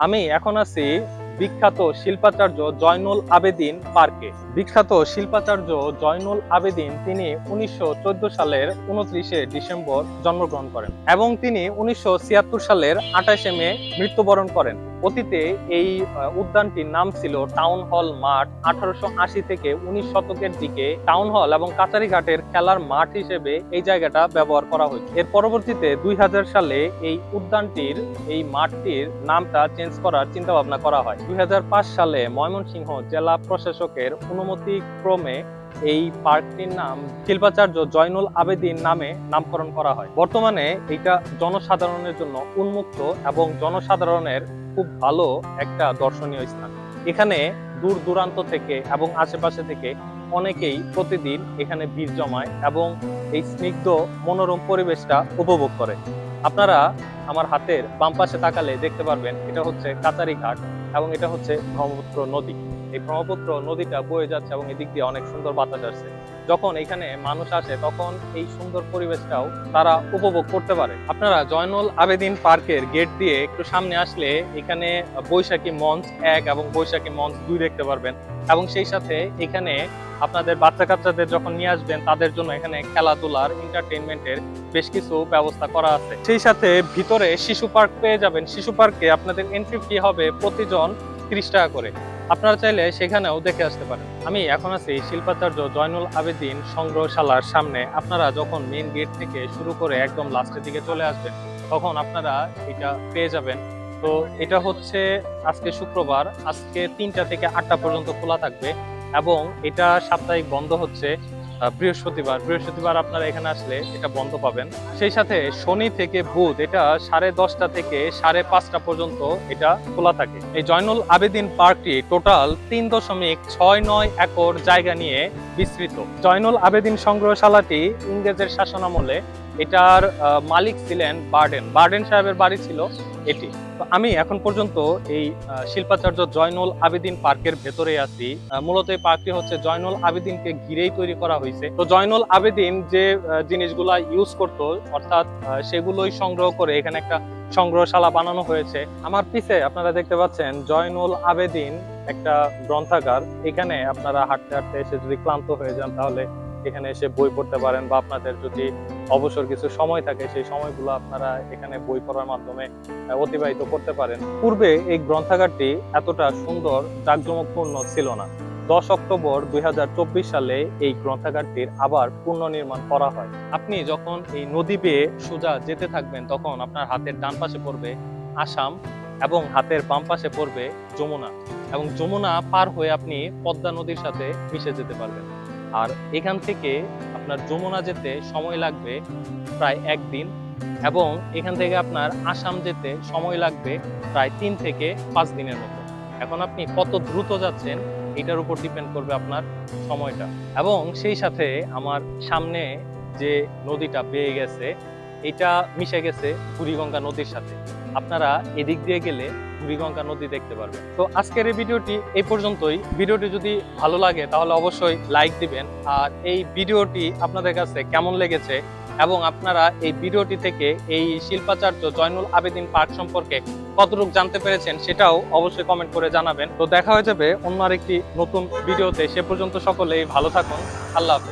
আমি এখন আছি বিখ্যাত শিল্পাচার্য জয়নুল আবেদিন পার্কে। বিখ্যাত শিল্পাচার্য জয়নুল আবেদিন তিনি উনিশশো চোদ্দ সালের উনত্রিশে ডিসেম্বর জন্মগ্রহণ করেন এবং তিনি উনিশশো ছিয়াত্তর সালের আঠাশে মে মৃত্যুবরণ করেন। অতীতে এই উদ্যানটির নাম ছিল টাউন হল মাঠ। আঠারোশো আশি থেকে উনিশ শতকের দিকে টাউন হল এবং কাচারিঘাটের খেলার মাঠ হিসেবে এই জায়গাটা ব্যবহার করা হয়েছে। এর পরবর্তীতে দুই হাজার সালে এই উদ্যানটির, এই মাঠটির নামটা চেঞ্জ করার চিন্তা ভাবনা করা হয়। দুই হাজার পাঁচ সালে ময়মনসিংহ জেলা প্রশাসকের অনুমতি ক্রমে এই পার্কটির নাম শিল্পাচার্য জয়নুল আবেদিন নামে নামকরণ করা হয়। বর্তমানে এটা জনসাধারণের জন্য উন্মুক্ত এবং জনসাধারণের খুব ভালো একটা দর্শনীয় স্থান। এখানে দূর দূরান্ত থেকে এবং আশেপাশে থেকে অনেকেই প্রতিদিন এখানে ভিড় জমায় এবং এই স্নিগ্ধ মনোরম পরিবেশটা উপভোগ করে। আপনারা আমার হাতের বাম পাশে তাকালে দেখতে পারবেন, এটা হচ্ছে কাচারি ঘাট এবং এটা হচ্ছে ব্রহ্মপুত্র নদী। এই ব্রহ্মপুত্র নদীটা বয়ে যাচ্ছে এবং এদিক দিয়ে অনেক সুন্দর বাতাস আসছে। যখন এখানে মানুষ আসে, তখন এই সুন্দর পরিবেশটাও তারা উপভোগ করতে পারে। আপনারা জয়নুল আবেদিন পার্কের গেট দিয়ে একটু সামনে আসলে এখানে বৈশাখী মঞ্চ এক এবং বৈশাখী মঞ্চ দুই দেখতে পারবেন এবং সেই সাথে এখানে আপনাদের বাচ্চা কাচ্চাদের যখন নিয়ে আসবেন, তাদের জন্য এখানে খেলাধুলার এন্টারটেইনমেন্টের বেশ কিছু ব্যবস্থা করা আছে। সেই সাথে ভিতরে শিশু পার্ক পেয়ে যাবেন। শিশু পার্কে আপনাদের এন্ট্রি ফি হবে প্রতিজন তিরিশ টাকা করে। আপনারা চাইলে সেখানেও দেখে আসতে পারেন। আমি এখন আছি শিল্পাচার্য জয়নুল আবেদিন সংগ্রহশালার সামনে। আপনারা যখন মেইন গেট থেকে শুরু করে একদম লাস্টের দিকে চলে আসবেন, তখন আপনারা এটা পেয়ে যাবেন। তো এটা হচ্ছে আজকে শুক্রবার। আজকে তিনটা থেকে আটটা পর্যন্ত খোলা থাকবে। এবং এটা সাপ্তাহিক বন্ধ হচ্ছে বৃহস্পতিবার। বৃহস্পতিবার আপনারা এখানে আসলে এটা বন্ধ পাবেন। সেই সাথে শনি থেকে বুধ, এটা সাড়ে দশটা থেকে সাড়ে পাঁচটা পর্যন্ত এটা খোলা থাকে। এই জয়নুল আবেদিন পার্কটি টোটাল তিন দশমিক ছয় নয় একর জায়গা নিয়ে বিস্তৃত। জয়নুল আবেদিন সংগ্রহশালাটি ইংরেজের শাসনামলে এটার মালিক ছিলেন বার্ডেন। বার্ডেন সাহেবের বাড়ি ছিল এটি। তো আমি এখন পর্যন্ত এই শিল্পাচার্য জয়নুল আবেদিন পার্কের ভেতরে আছি। মূলত এই পার্কটি হচ্ছে জয়নুল আবেদিনকে ঘিরেই তৈরি করা হয়েছে। তো জয়নুল আবেদিন যে জিনিসগুলা ইউজ করত, অর্থাৎ সেগুলোই সংগ্রহ করে এখানে একটা সংগ্রহশালা বানানো হয়েছে। আমার পিছে আপনারা দেখতে পাচ্ছেন জয়নুল আবেদিন একটা গ্রন্থাগার। এখানে আপনারা হাঁটতে হাঁটতে এসে যদি ক্লান্ত হয়ে যান তাহলে এখানে এসে বই পড়তে পারেন বা আপনাদের যদি অবসর কিছু সময় থাকে, সেই সময়গুলো আপনারা এখানে বই পড়ার মাধ্যমে অতিবাহিত করতে পারেন। পূর্বে এই গ্রন্থাগারটি এতটা সুন্দর, জাঁকজমকপূর্ণ ছিল না। দশ অক্টোবর দুই হাজার চব্বিশ সালে এই গ্রন্থাগারটির আবার পুনর্নির্মাণ করা হয়। আপনি যখন এই নদী বেয়ে সোজা যেতে থাকবেন, তখন আপনার হাতের ডান পাশে পড়বে আসাম এবং হাতের বাম পাশে পড়বে যমুনা। এবং যমুনা পার হয়ে আপনি পদ্মা নদীর সাথে মিশে যেতে পারবেন। আর এখান থেকে আপনার যমুনা যেতে সময় লাগবে প্রায় একদিন এবং এখান থেকে আপনার আসাম যেতে সময় লাগবে প্রায় তিন থেকে পাঁচ দিনের মতো। এখন আপনি কত দ্রুত যাচ্ছেন এটার উপর ডিপেন্ড করবে আপনার সময়টা। এবং সেই সাথে আমার সামনে যে নদীটা বেয়ে গেছে, এটা মিশে গেছে বুড়িগঙ্গা নদীর সাথে। আপনারা এদিক দিয়ে গেলে বুড়িগঙ্গা নদী দেখতে পারবেন। তো আজকের এই ভিডিওটি এই পর্যন্তই। ভিডিওটি যদি ভালো লাগে, তাহলে অবশ্যই লাইক দিবেন। আর এই ভিডিওটি আপনাদের কাছে কেমন লেগেছে এবং আপনারা এই ভিডিওটি থেকে এই শিল্পাচার্য জয়নুল আবেদিন পার্ক সম্পর্কে কতটুকু জানতে পেরেছেন সেটাও অবশ্যই কমেন্ট করে জানাবেন। তো দেখা হয়ে যাবে অন্য আরেকটি নতুন ভিডিওতে। সে পর্যন্ত সকলেই ভালো থাকুন। আল্লাহ হাফেজ।